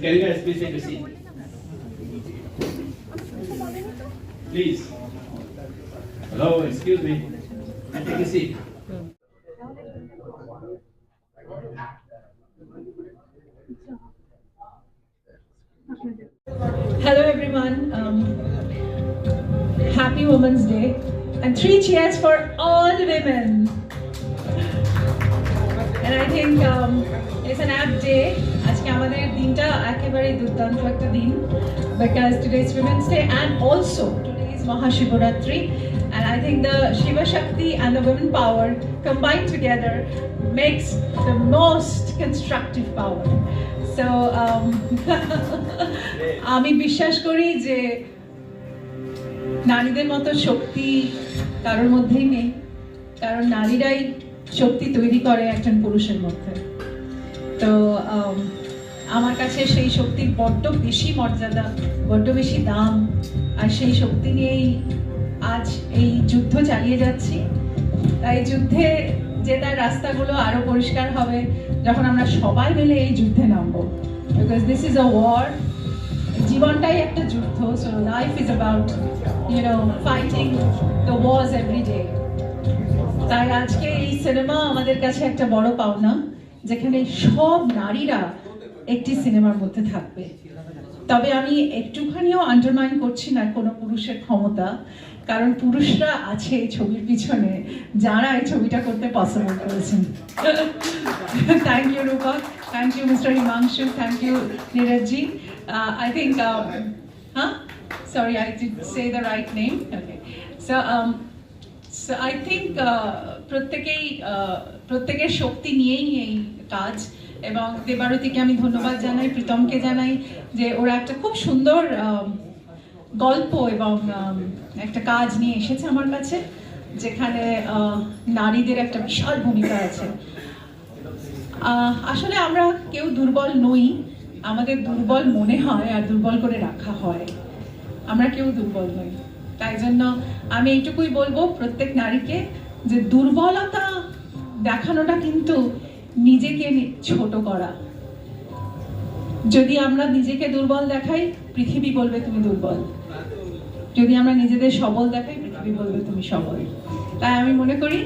can you guys please take a seat? Please. Hello, excuse me. Take a seat. Hello, everyone. Um, happy Women's Day. And three cheers for all the women. And I think um, it's an apt day. আজকে আমাদের দিনটা একেবারে দুর্দান্ত একটা দিন because today is Women's Day and also today is Mahashivaratri and I think the Shiva Shakti and the women power combined together makes the most constructive power. So um, আমি বিশ্বাস করি যে নারীদের মতো শক্তি কারোর মধ্যেই নেই কারণ নারীরাই শক্তি তৈরি করে একজন পুরুষের মধ্যে। তো আম, আমার কাছে সেই শক্তির বড্ড বেশি মর্যাদা বড্ড বেশি দাম আর সেই শক্তি নিয়েই আজ এই যুদ্ধ চালিয়ে যাচ্ছি। তাই যুদ্ধে জেতার রাস্তাগুলো আরও পরিষ্কার হবে যখন আমরা সবাই মিলে এই যুদ্ধে নামবো। Because this is a war জীবনটাই একটা যুদ্ধ so life is about you know fighting the wars every day তাই আজকে এই সিনেমা আমাদের কাছে একটা বড় পাওনা, যেখানে সব নারীরা একটি সিনেমার মধ্যে থাকবে। তবে আমি একটুখানিও আন্ডারমাইন করছি না কোনো পুরুষের ক্ষমতা, কারণ পুরুষরা আছে এই ছবির পিছনে, যারা এই ছবিটা করতে পসিবল করেছেন। Thank you Rupak. Thank you mister Himanshu. Thank you Neerji I think হ্যাঁ sorry I did say the right name okay so I think uh, প্রত্যেকেই uh, প্রত্যেকের শক্তি নিয়েই এই কাজ এবং দেবারতীকে আমি ধন্যবাদ জানাই প্রীতমকে জানাই যে ওরা একটা খুব সুন্দর গল্প এবং একটা কাজ নিয়ে এসেছে আমার কাছে যেখানে নারীদের একটা বিশাল ভূমিকা আছে। আসলে আমরা কেউ দুর্বল নই আমাদের দুর্বল মনে হয় আর দুর্বল করে রাখা হয়। আমরা কেউ দুর্বল নই। তাই জন্য আমি এইটুকুই বলব প্রত্যেক নারীকে যে দুর্বলতা দেখানোটা কিন্তু নিজেকে ছোট করা। যদি আমরা নিজেকে দুর্বল দেখাই, পৃথিবী বলবে তুমি দুর্বল। যদি আমরা নিজেদের সবল দেখাই, পৃথিবী বলবে তুমি সবল। তাই আমি মনে করি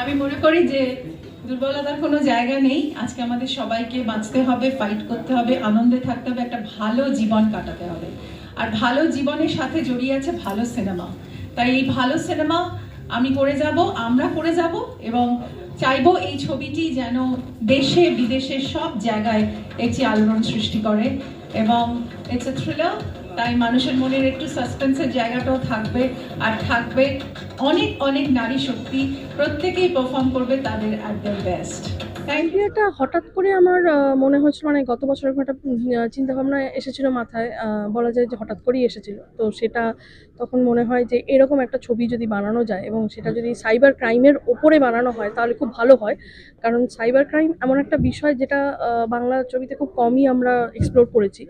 আমি মনে করি যে দুর্বলতার কোনো জায়গা নেই। আজকে আমাদের সবাইকে বাঁচতে হবে ফাইট করতে হবে, আনন্দে থাকতে হবে, একটা ভালো জীবন কাটাতে হবে। আর ভালো জীবনের সাথে জড়িয়ে আছে ভালো সিনেমা। তাই এই ভালো সিনেমা আমি করে যাব, আমরা করে যাব এবং চাইব এই ছবিটি যেন দেশে বিদেশে সব জায়গায় একটি আলোড়ন সৃষ্টি করে এবং ইটস এ থ্রিলার তাই মানুষের মনের একটু সাসপেন্সের জায়গাটাও থাকবে আর থাকবে অনেক অনেক নারী শক্তি প্রত্যেকেই পারফর্ম করবে তাদের অ্যাট দ্য বেস্ট আইডিয়াটা হঠাৎ করে আমার মনে হয়েছিল মানে গত বছর একটা চিন্তা ভাবনা এসেছিল মাথায় বলা যায় যে হঠাৎ করেই এসেছিল। তো সেটা তখন মনে হয় যে এরকম একটা ছবি যদি বানানো যায় এবং সেটা যদি সাইবার ক্রাইমের ওপরে বানানো হয়, তাহলে খুব ভালো হয়। কারণ সাইবার ক্রাইম এমন একটা বিষয় যেটা বাংলা ছবিতে খুব কমই আমরা এক্সপ্লোর করেছি।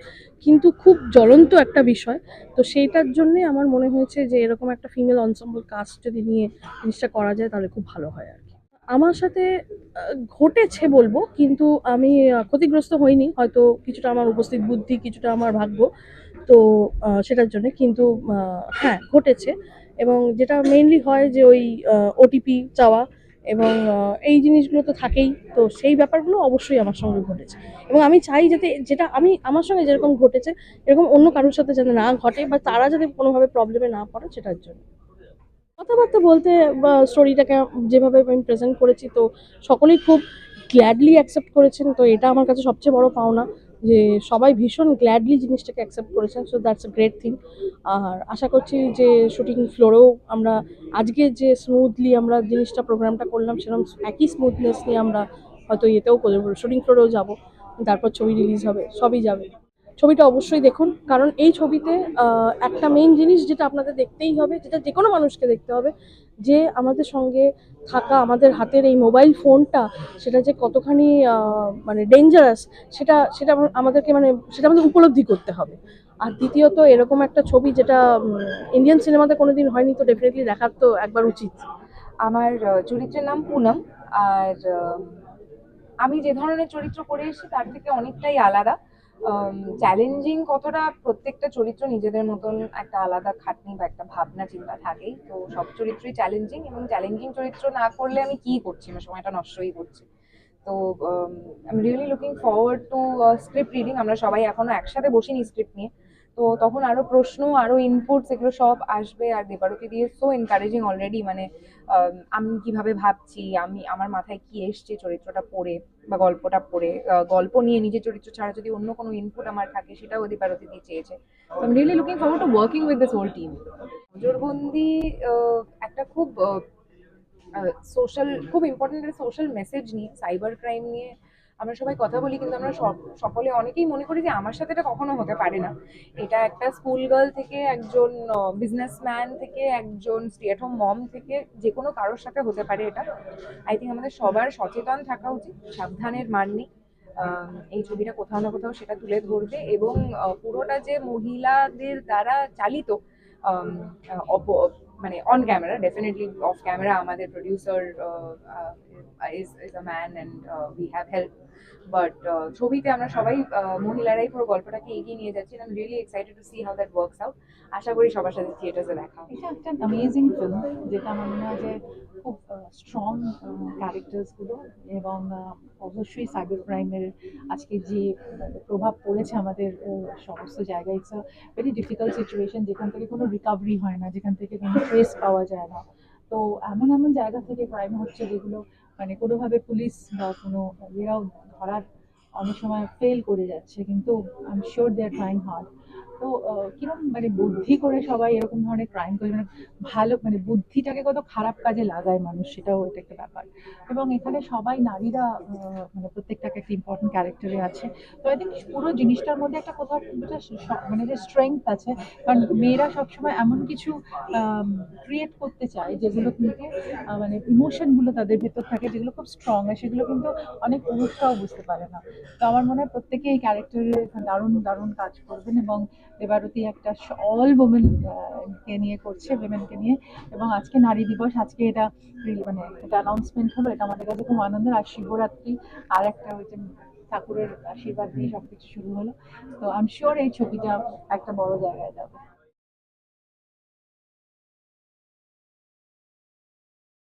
কিন্তু খুব জ্বলন্ত একটা বিষয়। তো সেইটার জন্যে আমার মনে হয়েছে যে এরকম একটা ফিমেল অনসম্বল কাস্ট যদি নিয়ে জিনিসটা করা যায়, তাহলে খুব ভালো হয় আর কি। আমার সাথে ঘটেছে বলব, কিন্তু আমি ক্ষতিগ্রস্ত হইনি। হয়তো কিছুটা আমার উপস্থিত বুদ্ধি, কিছুটা আমার ভাগ্য। তো সেটার জন্য কিন্তু হ্যাঁ ঘটেছে। এবং যেটা মেইনলি হয় যে ওই ওটিপি চাওয়া এবং এই জিনিসগুলো তো থাকেই। তো সেই ব্যাপারগুলো অবশ্যই আমার সঙ্গে ঘটেছে। এবং আমি চাই যাতে যেটা আমি, আমার সঙ্গে যেরকম ঘটেছে, এরকম অন্য কারোর সাথে যাতে না ঘটে বা তারা যাতে কোনোভাবে প্রবলেমে না পড়ে, সেটার জন্য। কথাবার্তা বলতে স্টোরিটাকে যেভাবে আমি প্রেজেন্ট করেছি, তো সকলেই খুব গ্ল্যাডলি অ্যাকসেপ্ট করেছেন। তো এটা আমার কাছে সবচেয়ে বড় পাওনা যে সবাই ভীষণ গ্ল্যাডলি জিনিসটাকে অ্যাকসেপ্ট করেছেন। So that's a great thing আর আশা করছি যে শুটিং ফ্লোরেও আমরা আজকে যে স্মুথলি আমরা জিনিসটা প্রোগ্রামটা করলাম, সেরকম একই স্মুথনেস নিয়ে আমরা হয়তো ইয়েতেও করব শুটিং ফ্লোরেও যাব। তারপর ছবি রিলিজ হবে, সবই যাবে। ছবিটা অবশ্যই দেখুন। কারণ এই ছবিতে একটা মেইন জিনিস যেটা আপনাদের দেখতেই হবে, যেটা যে কোনো মানুষকে দেখতে হবে, যে আমাদের সঙ্গে থাকা, আমাদের হাতের এই মোবাইল ফোনটা সেটা যে কতখানি মানে ডেঞ্জারাস সেটা সেটা আমাদেরকে মানে সেটা আমাদের উপলব্ধি করতে হবে। আর দ্বিতীয়ত, এরকম একটা ছবি যেটা ইন্ডিয়ান সিনেমাতে কোনোদিন হয়নি, তো ডেফিনেটলি দেখার তো একবার উচিত। আমার চরিত্রের নাম পুনম, আর আমি যে ধরনের চরিত্র করে এসেছি, তার থেকে অনেকটাই আলাদা। চ্যালেঞ্জিং কতটা প্রত্যেকটা চরিত্র নিজেদের মতন একটা আলাদা খাটনি বা একটা ভাবনা, চিন্তা থাকেই। তো সব চরিত্রই চ্যালেঞ্জিং এবং চ্যালেঞ্জিং চরিত্র না করলে আমি কি করছি? আমার সময়টা নষ্টই করছি। তো I am really looking forward to script reading আমরা সবাই এখনও একসাথে বসিনি স্ক্রিপ্ট নিয়ে। তো তখন আরও প্রশ্ন, আরও ইনপুটস এগুলো সব আসবে আর দেবারকে দিয়ে সো এনকারেজিং অলরেডি মানে আমি কীভাবে ভাবছি, আমি, আমার মাথায় কি এসছে চরিত্রটা পড়ে বা গল্পটা পড়ে গল্প নিয়ে নিজের চরিত্র ছাড়া যদি অন্য কোনো ইনপুট আমার থাকে সেটাও দেবারতি দিয়ে চেয়েছে। I am really looking forward to working with this whole team Nazarbandi একটা খুব সোশ্যাল খুব ইম্পর্টেন্ট একটা সোশ্যাল মেসেজ নিয়ে সাইবার ক্রাইম নিয়ে আমরা সবাই কথা বলি, কিন্তু আমরা সকলে অনেকেই মনে করি যে আমার সাথে এটা কখনো হতে পারে না। এটা একটা স্কুল গার্ল থেকে একজন বিজনেসম্যান থেকে একজন স্টে হোম মম থেকে যে কোনো কারোর সাথে হতে পারে এটা। আই থিঙ্ক আমাদের সবার সচেতন থাকা উচিত, সাবধানের মান নেই। এই ছবিটা কোথাও না কোথাও সেটা তুলে ধরবে এবং পুরোটা যে মহিলাদের দ্বারা চালিত মানে on camera definitely off camera আমাদের producer is is a man and we have help but ছবিতে আমরা সবাই আহ, মহিলারাই পুরো গল্পটাকে এগিয়ে নিয়ে যাচ্ছি I am really excited to see how that works out আশা করি সবার সাথে থিয়েটার্সে দেখা। এটা একটা অ্যামেজিং ফিল্ম যেটা আমার মনে হয় যে খুব স্ট্রং ক্যারেক্টার্সগুলো এবং আহ, অবশ্যই সাইবার ক্রাইমের আজকে যে প্রভাব পড়েছে আমাদের সমস্ত জায়গায় it's a very difficult situation যেখান থেকে কোনো রিকভারি হয় না যেখান থেকে কোনো ট্রেস পাওয়া যায় না। তো এমন এমন জায়গা থেকে ক্রাইম হচ্ছে যেগুলো মানে কোনোভাবে পুলিশ বা কোনো এরাও ধরার অনেক সময় ফেল করে যাচ্ছে, কিন্তু I am sure they are trying hard তো আহ, কীরকম মানে বুদ্ধি করে সবাই এরকম ধরনের ক্রাইম করে? মানে ভালো মানে বুদ্ধিটাকে কত খারাপ কাজে লাগায় মানুষ সেটাও এটা একটা ব্যাপার। এবং এখানে সবাই নারীরা মানে প্রত্যেকটাকে একটা ইম্পর্টেন্ট ক্যারেক্টারে আছে। তো আই থিঙ্ক পুরো জিনিসটার মধ্যে একটা কোথাও মানে যে স্ট্রেংথ আছে কারণ মেয়েরা সবসময় এমন কিছু ক্রিয়েট করতে চায় যেগুলো কিন্তু মানে ইমোশনগুলো তাদের ভেতর থাকে যেগুলো খুব স্ট্রং আর সেগুলো কিন্তু অনেক পুরুষরাও বুঝতে পারে না। তো আমার মনে হয় প্রত্যেকে এই ক্যারেক্টারে দারুণ দারুণ কাজ করবেন এবং দেবারতী একটা অল ওমেন কে নিয়ে করছে উইমেনকে নিয়ে। এবং আজকে নারী দিবস, আজকে এটা মানে একটা অ্যানাউন্সমেন্ট হলো, এটা আমাদের কাছে খুব আনন্দের। আর শিবরাত্রি, আর একটা হচ্ছে ঠাকুরের আশীর্বাদ দিয়ে সবকিছু শুরু হলো। তো আই এম শিওর এই ছবিটা একটা বড় জায়গায় যাবে।